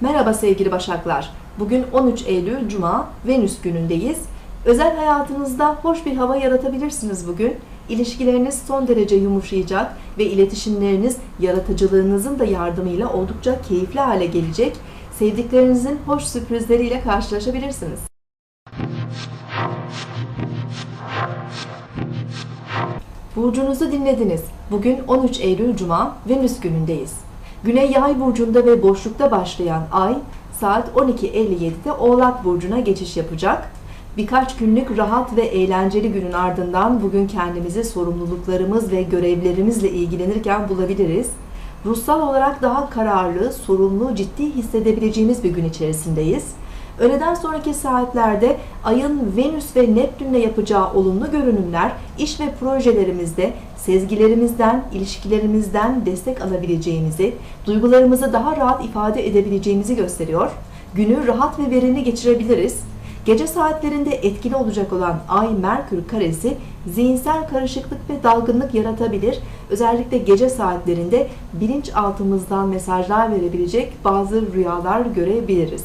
Merhaba sevgili Başaklar. Bugün 13 Eylül Cuma, Venüs günündeyiz. Özel hayatınızda hoş bir hava yaratabilirsiniz bugün. İlişkileriniz son derece yumuşayacak ve iletişimleriniz yaratıcılığınızın da yardımıyla oldukça keyifli hale gelecek. Sevdiklerinizin hoş sürprizleriyle karşılaşabilirsiniz. Burcunuzu dinlediniz. Bugün 13 Eylül Cuma, Venüs günündeyiz. Güney Yay burcunda ve boşlukta başlayan ay saat 12.57'de Oğlak burcuna geçiş yapacak. Birkaç günlük rahat ve eğlenceli günün ardından bugün kendimizi sorumluluklarımız ve görevlerimizle ilgilenirken bulabiliriz. Ruhsal olarak daha kararlı, sorumlu, ciddi hissedebileceğimiz bir gün içerisindeyiz. Öğleden sonraki saatlerde ayın Venüs ve Neptünle yapacağı olumlu görünümler iş ve projelerimizde sezgilerimizden, ilişkilerimizden destek alabileceğimizi, duygularımızı daha rahat ifade edebileceğimizi gösteriyor. Günü rahat ve verimli geçirebiliriz. Gece saatlerinde etkili olacak olan Ay-Merkür karesi zihinsel karışıklık ve dalgınlık yaratabilir. Özellikle gece saatlerinde bilinçaltımızdan mesajlar verebilecek bazı rüyalar görebiliriz.